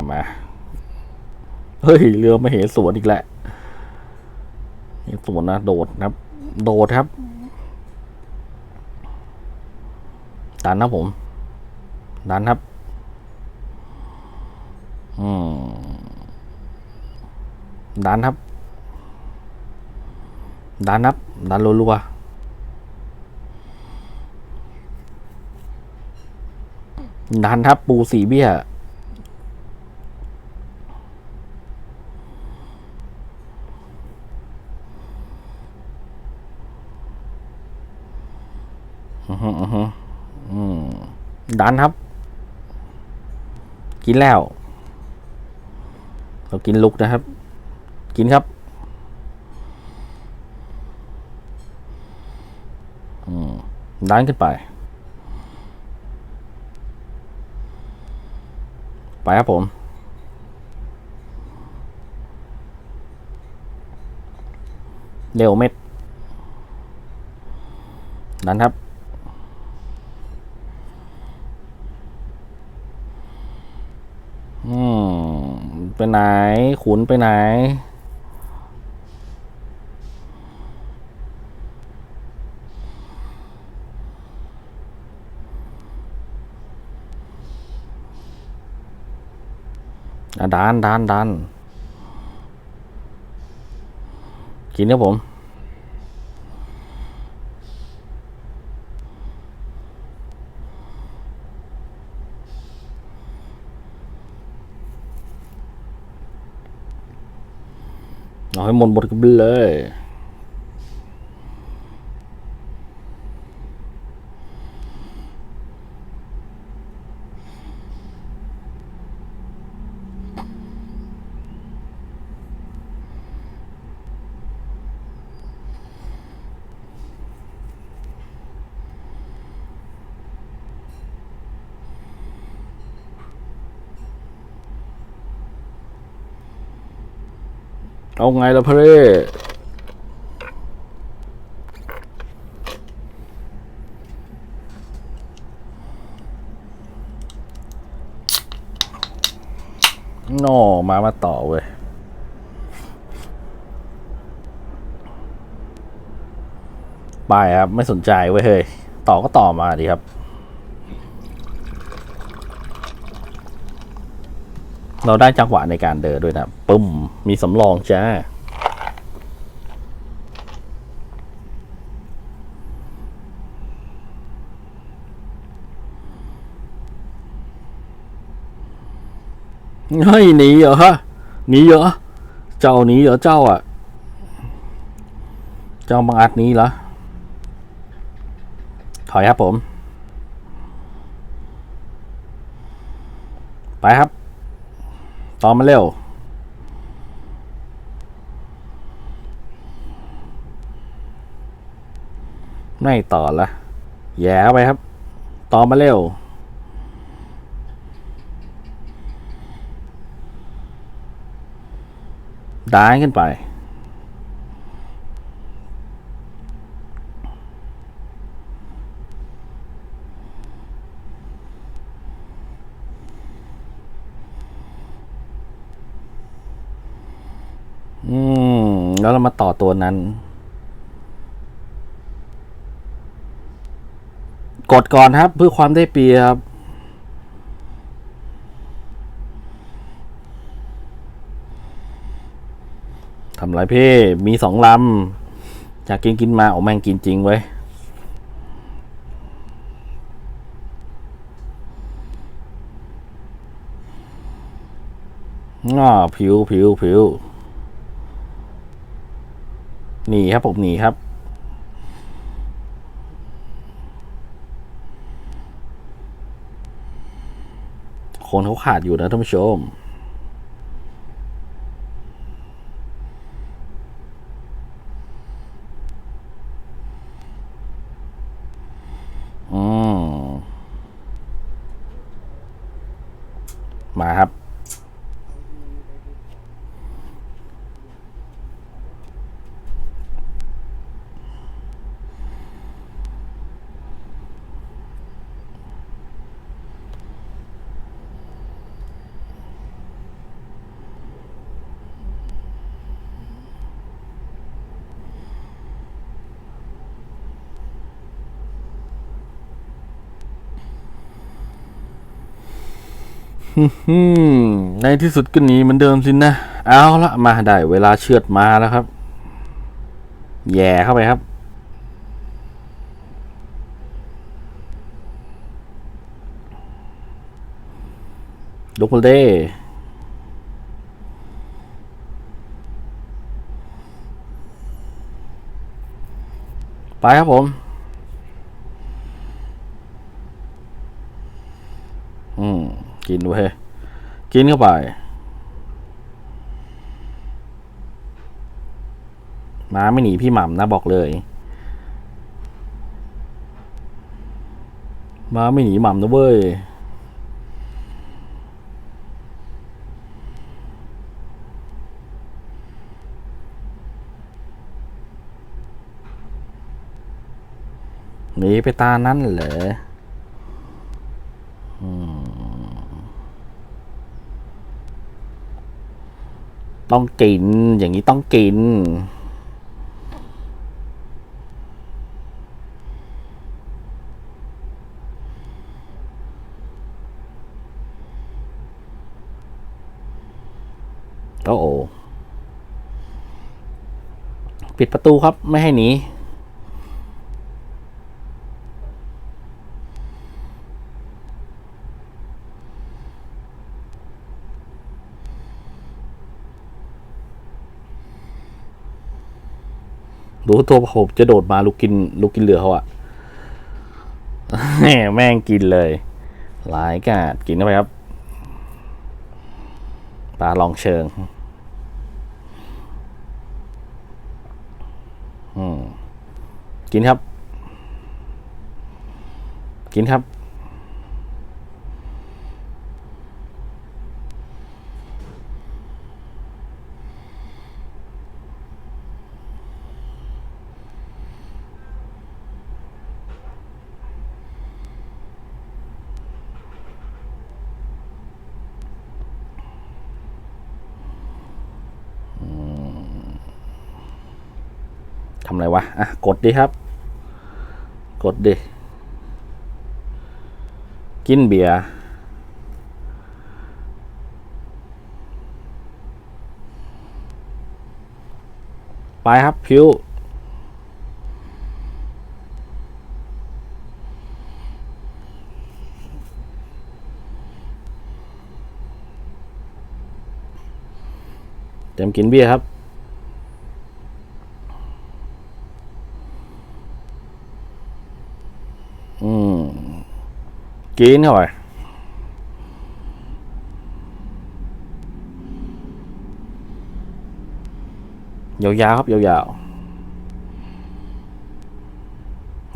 มามาเฮ้ยเรือมาเหสวนอีกแหละเหสวนนะโดดครับ โดดครับดันนะผมดันครับ อืมดันครับดันครับดันรัวๆดันครับปูสีเบี้ย อือฮึอือฮึอืมดันครับ กินแล้ว เรากินลุกนะครับ กินครับ อืมดันขึ้นไป ไปครับผมเร็วเม็ดดันครับ ไหน ขุนไปไหน ดันดันดันกินครับผม ให้หมดหมดกันไปเลย เอาไงล่ะพระเร่นอมามาต่อเว้ยไปครับ ไม่สนใจเว้ยเฮ้ย ต่อก็ต่อมาดีครับ เราได้จังหวะในการเดินด้วยนะปึ้ม มีสำรองจ้า เฮ้ยหนีเหรอฮะหนีเหรอ เจ้าหนีเหรอเจ้าอะ เจ้าบังอาจหนี้เหรอ ถอยครับผม ไปครับ ต่อมาเร็ว ไม่ต่อละแย่ไปครับ ต่อมาเร็ว ด้ายขึ้นไป อืม แล้วเรามาต่อตัวนั้น กดก่อนครับ เพื่อความได้เปรียบทำไรพี่มีสองลำจากกินกินมาโอ้แม่งกินจริงเว้ยง้อผิวผิวผิว หนีครับผมหนีครับ คนเขาขาดอยู่นะท่านผู้ชม ในที่สุดก็หนีเหมือนเดิมสินะ เอาละมาได้เวลาเชือดมาแล้วครับ แย่เข้าไปครับ ลุกมาเด้ไปครับผม อืม กินเว้ยกินเข้าไป ม้าไม่หนีพี่หม่ำนะบอกเลย ม้าไม่หนีหม่ำนะเว้ยหนีไปตานั้นเหรอ ต้องกิน อย่างนี้ต้องกิน โอ้โอปิดประตูครับไม่ให้หนี ตัวผมจะโดดมาลูกกินลูกกินเหลือเขาอะแหม่แม่งกินเลย หลายกาดกินเข้าไปครับปลาลองเชิง อืม กินครับ กินครับ ทำอะไรวะ อะ กดดิครับ กดดิ กินเบียร์ไปครับพิวเต็มกินเบียร์ครับ กินเข้าไปยาวๆครับยาวๆ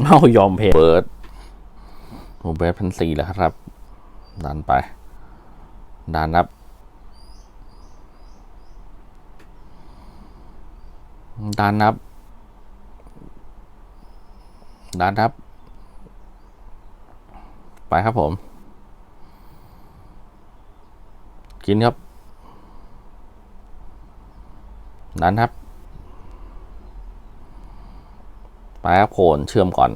เอายอมเพเปิดโอเบสพันสี่แล้วครับ ดันไป ดันครับ ดันครับดันครับ ไปครับผม กินครับ นั้นครับ ไปครับโคนเชื่อมก่อน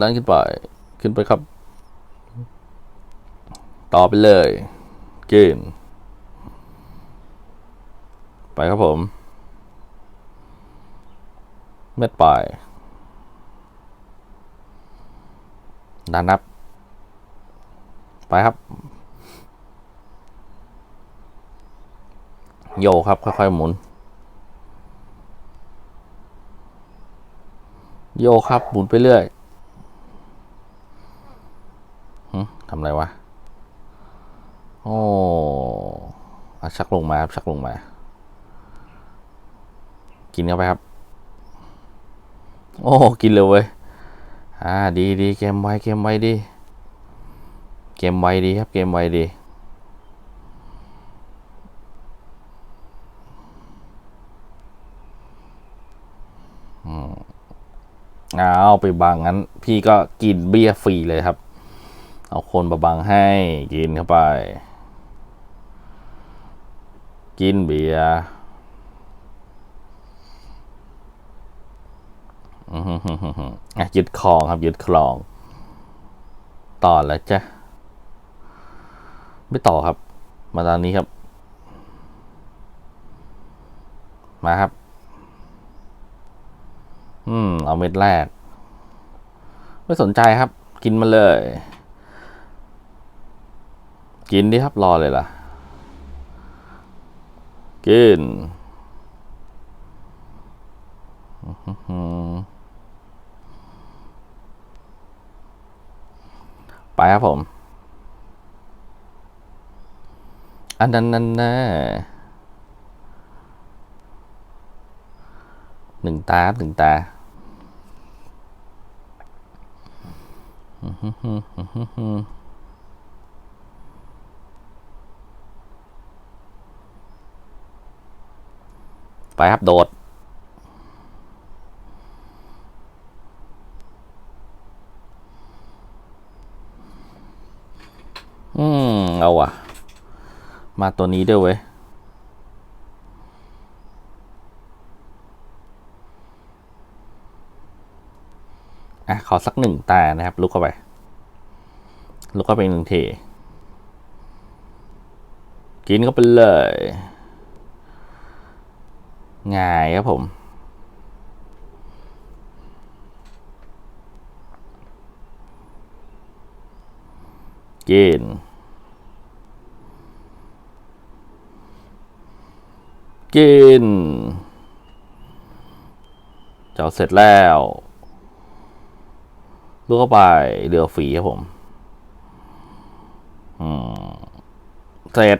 ดันขึ้นไป ขึ้นไปครับ ต่อไปเลย กิน ไปครับผม เม็ดปลาย ดันนับ ไปครับ โยครับ ค่อยๆหมุน โยครับ หมุนไปเรื่อยทำอะไรวะ โอ้ชักลงมาครับชักลงมา กินเข้าไปครับ โอ้ กินเลยเว้ย อ่าดีดีเกมไวเกมไวดีเกมไวดีครับเกมไวดีอืมเอาไปบังงั้น พี่ก็กินเบียร์ฟรีเลยครับ เอาคนมาบังให้กินเข้าไป กินเบียร์ อือหือหือหือหืออะยึดคลองครับ ยึดคลอง ต่อแล้วจ้ะ ไม่ต่อครับ มาตอนนี้ครับ มาครับ อืม เอาเม็ดแรก ไม่สนใจครับ กินมาเลย กินดิครับรอเลยล่ะ กินอื้อหือ ไปครับผม อันนั้นนั่นน่หนึ่งตาหนึ่งตาไปครับ โดด อื มเอาว่ะ มาตัวนี้ด้วยเว้ย อะ ขอสักหนึ่งตานะครับ ลุกเข้าไป ลุกเข้าไปหนึ่งทีกินเข้าไปเลยง่ายครับผมกิน กิน เจ้าเสร็จแล้วลูกเข้าไปเรือฝีครับผม อืม เสร็จ